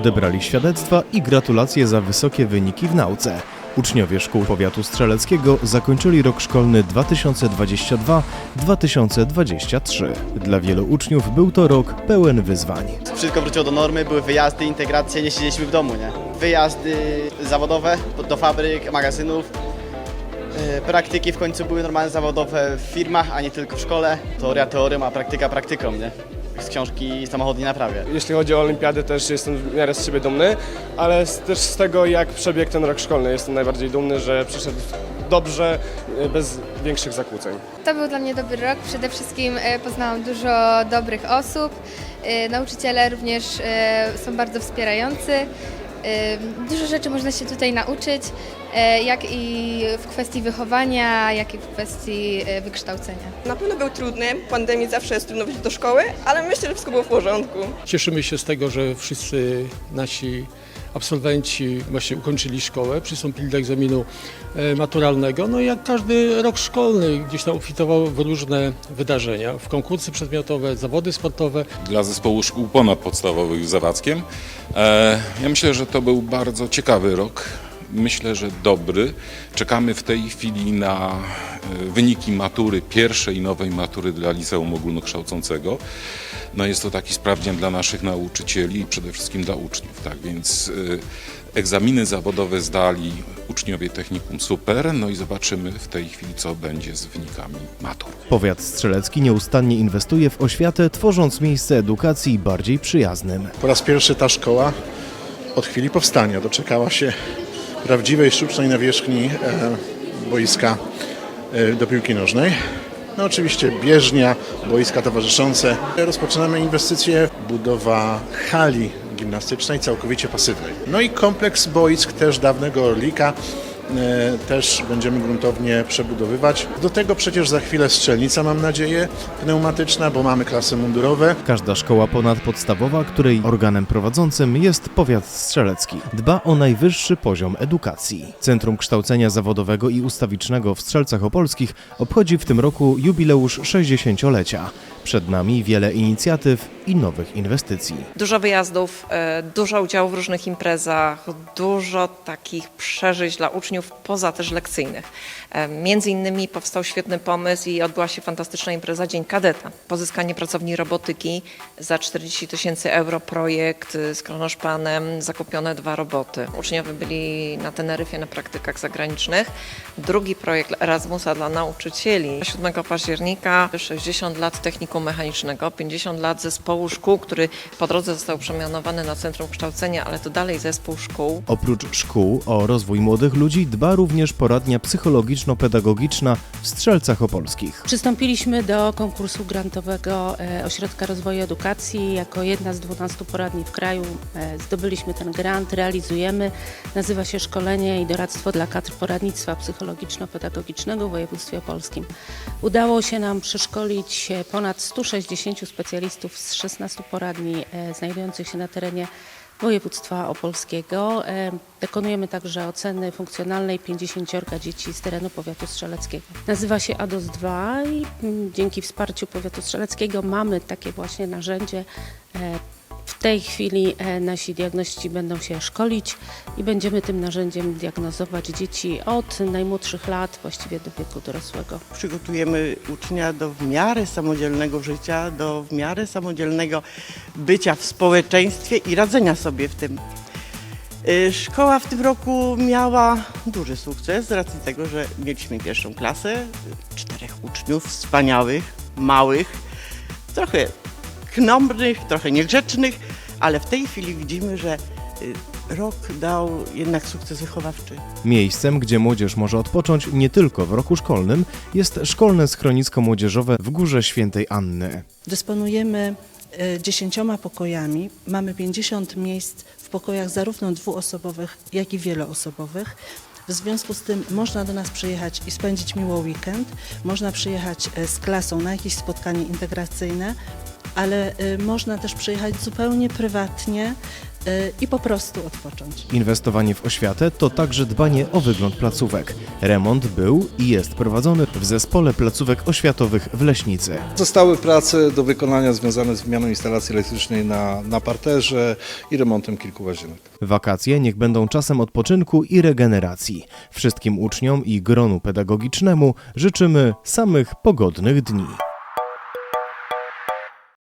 odebrali świadectwa i gratulacje za wysokie wyniki w nauce. Uczniowie szkół powiatu strzeleckiego zakończyli rok szkolny 2022-2023. Dla wielu uczniów był to rok pełen wyzwań. Wszystko wróciło do normy, były wyjazdy, integracje, nie siedzieliśmy w domu, nie? Wyjazdy zawodowe do fabryk, magazynów. e, Praktyki w końcu były normalnie zawodowe w firmach, a nie tylko w szkole. Teoria teorią, a praktyka praktyką, nie? Z książki samochód nie naprawię. Jeśli chodzi o olimpiady, też jestem w miarę z siebie dumny, ale z- też z tego, jak przebiegł ten rok szkolny. Jestem najbardziej dumny, że przyszedł dobrze, e, bez większych zakłóceń. To był dla mnie dobry rok. Przede wszystkim e, poznałam dużo dobrych osób. E, Nauczyciele również e, są bardzo wspierający. E, Dużo rzeczy można się tutaj nauczyć, jak i w kwestii wychowania, jak i w kwestii e, wykształcenia. Na pewno był trudny, pandemii zawsze jest trudno wrócić do szkoły, ale myślę, że wszystko było w porządku. Cieszymy się z tego, że wszyscy nasi absolwenci właśnie ukończyli szkołę, przystąpili do egzaminu e, maturalnego. No i jak każdy rok szkolny gdzieś tam obfitował w różne wydarzenia, w konkursy przedmiotowe, zawody sportowe. dla zespołu szkół ponadpodstawowych w Zawadzkiem. E, Ja myślę, że to był bardzo ciekawy rok. Myślę, że dobry. Czekamy w tej chwili na e, wyniki matury, pierwszej nowej matury dla liceum ogólnokształcącego. No jest to taki sprawdzian dla naszych nauczycieli i przede wszystkim dla uczniów. Tak więc e, egzaminy zawodowe zdali uczniowie technikum super. No i zobaczymy w tej chwili, co będzie z wynikami matur. Powiat strzelecki nieustannie inwestuje w oświatę, tworząc miejsce edukacji bardziej przyjaznym. Po raz pierwszy ta szkoła od chwili powstania doczekała się prawdziwej sztucznej nawierzchni e, boiska e, do piłki nożnej. No oczywiście bieżnia, boiska towarzyszące. Rozpoczynamy inwestycje budowa hali gimnastycznej całkowicie pasywnej. No i kompleks boisk też dawnego Orlika też będziemy gruntownie przebudowywać. Do tego przecież za chwilę strzelnica, mam nadzieję, pneumatyczna, bo mamy klasy mundurowe. Każda szkoła ponadpodstawowa, której organem prowadzącym jest powiat strzelecki, dba o najwyższy poziom edukacji. Centrum Kształcenia Zawodowego i Ustawicznego w Strzelcach Opolskich obchodzi w tym roku jubileusz 60-lecia. Przed nami wiele inicjatyw i nowych inwestycji. Dużo wyjazdów, e, dużo udziału w różnych imprezach, dużo takich przeżyć dla uczniów poza też lekcyjnych. E, Między innymi powstał świetny pomysł i odbyła się fantastyczna impreza Dzień Kadeta. Pozyskanie pracowni robotyki za 40 tysięcy euro, projekt e, z kronoszpanem, zakupione dwa roboty. Uczniowie byli na Teneryfie na praktykach zagranicznych. Drugi projekt Erasmusa dla nauczycieli. 7 października 60 lat technikum mechanicznego, 50 lat zespołu szkół, który po drodze został przemianowany na Centrum Kształcenia, ale to dalej zespół szkół. Oprócz szkół o rozwój młodych ludzi dba również poradnia psychologiczno-pedagogiczna w Strzelcach Opolskich. Przystąpiliśmy do konkursu grantowego e, Ośrodka Rozwoju Edukacji. Jako jedna z 12 poradni w kraju e, zdobyliśmy ten grant, realizujemy. Nazywa się Szkolenie i Doradztwo dla kadr poradnictwa psychologiczno-pedagogicznego w województwie opolskim. Udało się nam przeszkolić ponad 160 specjalistów z 16 poradni e, znajdujących się na terenie województwa opolskiego. E, Dokonujemy także oceny funkcjonalnej 50 dzieci z terenu powiatu strzeleckiego. Nazywa się ADOS 2 i mm, dzięki wsparciu powiatu strzeleckiego mamy takie właśnie narzędzie. E, tej chwili e, nasi diagności będą się szkolić i będziemy tym narzędziem diagnozować dzieci od najmłodszych lat właściwie do wieku dorosłego. Przygotujemy ucznia do w miarę samodzielnego życia, do w miarę samodzielnego bycia w społeczeństwie i radzenia sobie w tym. Y, Szkoła w tym roku miała duży sukces z racji tego, że mieliśmy pierwszą klasę, czterech uczniów wspaniałych, małych, trochę knomnych, trochę niegrzecznych, ale w tej chwili widzimy, że y, rok dał jednak sukces wychowawczy. Miejscem, gdzie młodzież może odpocząć nie tylko w roku szkolnym, jest szkolne schronisko młodzieżowe w Górze Świętej Anny. Dysponujemy e, dziesięcioma pokojami. Mamy 50 miejsc w pokojach zarówno dwuosobowych, jak i wieloosobowych. W związku z tym można do nas przyjechać i spędzić miło weekend. Można przyjechać e, z klasą na jakieś spotkanie integracyjne, ale e, można też przyjechać zupełnie prywatnie y, i po prostu odpocząć. Inwestowanie w oświatę to także dbanie o wygląd placówek. Remont był i jest prowadzony w zespole placówek oświatowych w Leśnicy. Zostały prace do wykonania związane z wymianą instalacji elektrycznej na, na parterze i remontem kilku łazienek. Wakacje niech będą czasem odpoczynku i regeneracji. Wszystkim uczniom i gronu pedagogicznemu życzymy samych pogodnych dni.